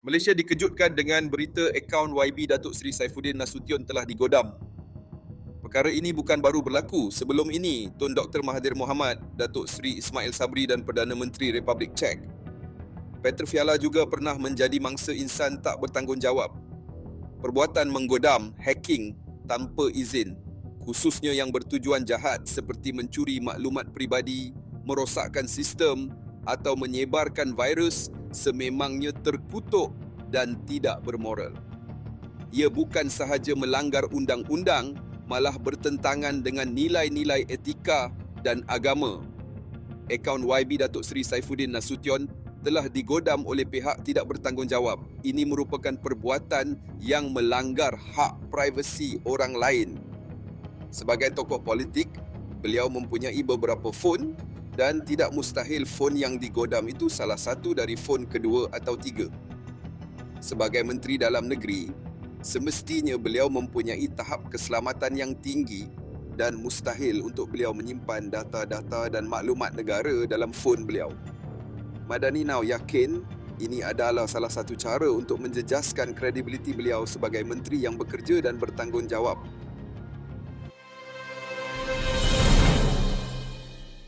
Malaysia dikejutkan dengan berita akaun YB Datuk Seri Saifuddin Nasution telah digodam. Perkara ini bukan baru berlaku. Sebelum ini, Tun Dr. Mahathir Mohamad, Datuk Seri Ismail Sabri dan Perdana Menteri Republik Czech. Petrofiala juga pernah menjadi mangsa insan tak bertanggungjawab. Perbuatan menggodam, hacking tanpa izin, khususnya yang bertujuan jahat seperti mencuri maklumat peribadi, merosakkan sistem atau menyebarkan virus sememangnya terkutuk dan tidak bermoral. Ia bukan sahaja melanggar undang-undang, malah bertentangan dengan nilai-nilai etika dan agama. Akaun YB Datuk Seri Saifuddin Nasution telah digodam oleh pihak tidak bertanggungjawab. Ini merupakan perbuatan yang melanggar hak privasi orang lain. Sebagai tokoh politik, beliau mempunyai beberapa fon dan tidak mustahil fon yang digodam itu salah satu dari fon kedua atau tiga. Sebagai Menteri Dalam Negeri, semestinya beliau mempunyai tahap keselamatan yang tinggi dan mustahil untuk beliau menyimpan data-data dan maklumat negara dalam fon beliau. Madani Now yakin ini adalah salah satu cara untuk menjejaskan kredibiliti beliau sebagai menteri yang bekerja dan bertanggungjawab